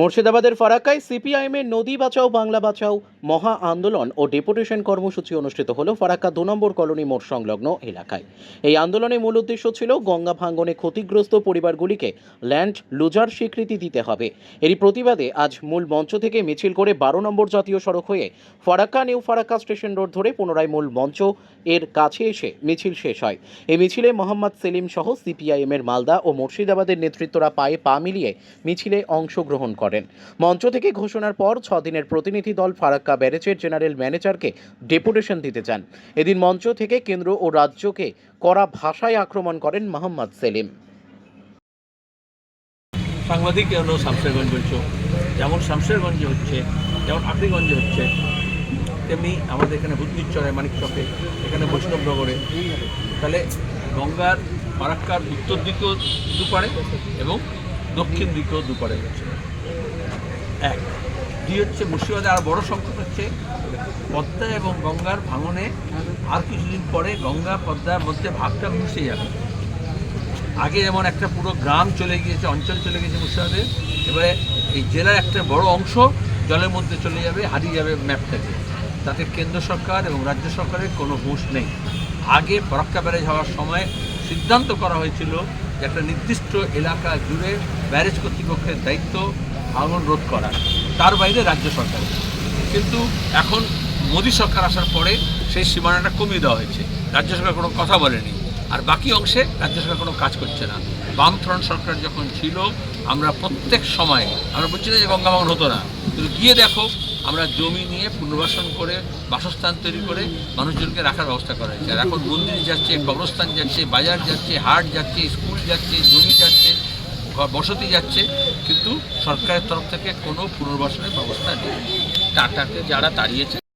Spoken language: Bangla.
মুর্শিদাবাদের ফারাক্কায় সিপিআইএমের নদী বাঁচাও, বাংলা বাঁচাও, মহা আন্দোলন ও ডেপুটেশন কর্মসূচি অনুষ্ঠিত হল ফারাক্কা দু নম্বর কলোনি মোড় সংলগ্ন এলাকায়। এই আন্দোলনের মূল উদ্দেশ্য ছিল গঙ্গা ভাঙ্গনে ক্ষতিগ্রস্ত পরিবারগুলিকে ল্যান্ড লুজার স্বীকৃতি দিতে হবে। এরই প্রতিবাদে আজ মূল মঞ্চ থেকে মিছিল করে বারো নম্বর জাতীয় সড়ক হয়ে Farakka new Farakka station road ধরে পুনরায় মূল মঞ্চ এর কাছে এসে মিছিল শেষ হয়। এই মিছিলে মোহাম্মদ সেলিম সহ সিপিআইএমের মালদা ও মুর্শিদাবাদের নেতৃত্বরা পায়ে পা মিলিয়ে মিছিলে অংশগ্রহণ করেন। মঞ্চ থেকে ঘোষণার পর ছ দিনের প্রতিনিধি দল ফারাক্কা ব্যারেজের জেনারেল ম্যানেজারকে ডেপুটেশন দিতে চান। এদিন মঞ্চ থেকে কেন্দ্র ও রাজ্যকে কড়া ভাষায় আক্রমণ করেন মোহাম্মদ সেলিম। সাংবাদিক কেন শামশেরগঞ্জ বলছো যেমন শামশেরগঞ্জে হচ্ছে, যেমন আফরিগঞ্জে হচ্ছে, তেমনি আমাদের এখানে বুদ্ধিচরে মানিকচকে, এখানে বৈষ্ণবনগরে। তাহলে গঙ্গার, ফারাক্কার উত্তর দিকেও দুপারে এবং দক্ষিণ দিকেও দুপারে হচ্ছে এক, দুই হচ্ছে মুর্শিদাবাদে আর বড় সংকট হচ্ছে। পদ্মা এবং গঙ্গার ভাঙনে আর কিছুদিন পরে গঙ্গা পদ্মার মধ্যে ভাগটা মিশে যাবে। আগে যেমন একটা পুরো গ্রাম চলে গিয়েছে, অঞ্চল চলে গিয়েছে মুর্শিদাবাদে, এবারে এই জেলার একটা বড় অংশ জলের মধ্যে চলে যাবে, হারিয়ে যাবে ম্যাপ থেকে তাতে কেন্দ্র সরকার এবং রাজ্য সরকারের কোনো হুঁশ নেই। আগে ফরাক্কা ব্যারেজ হওয়ার সময় সিদ্ধান্ত করা হয়েছিল একটা নির্দিষ্ট এলাকা জুড়ে ব্যারেজ কর্তৃপক্ষের দায়িত্ব ভাঙন রোধ করা, তার বাইরে রাজ্য সরকার। কিন্তু এখন মোদী সরকার আসার পরে সেই সীমানাটা কমিয়ে দেওয়া হয়েছে। রাজ্য সরকার কোনো কথা বলেনি। আর বাকি অংশে রাজ্য সরকার কোনো কাজ করছে না। বামফ্রন্ট সরকার যখন ছিল, আমরা প্রত্যেক সময়, আমরা বলছি না যে গঙ্গা হতো না। কিন্তু গিয়ে দেখো আমরা জমি নিয়ে পুনর্বাসন করে, বাসস্থান তৈরি করে মানুষজনকে রাখার ব্যবস্থা করা হয়েছে। আর এখন মন্দির যাচ্ছে, কবরস্থান যাচ্ছে, বাজার যাচ্ছে, হাট যাচ্ছে, স্কুল যাচ্ছে, জমি যাচ্ছে বসতি যাচ্ছে, কিন্তু সরকারের তরফ থেকে কোনো পুনর্বাসনের ব্যবস্থা নেই। টাটাকে যারা তাড়িয়েছে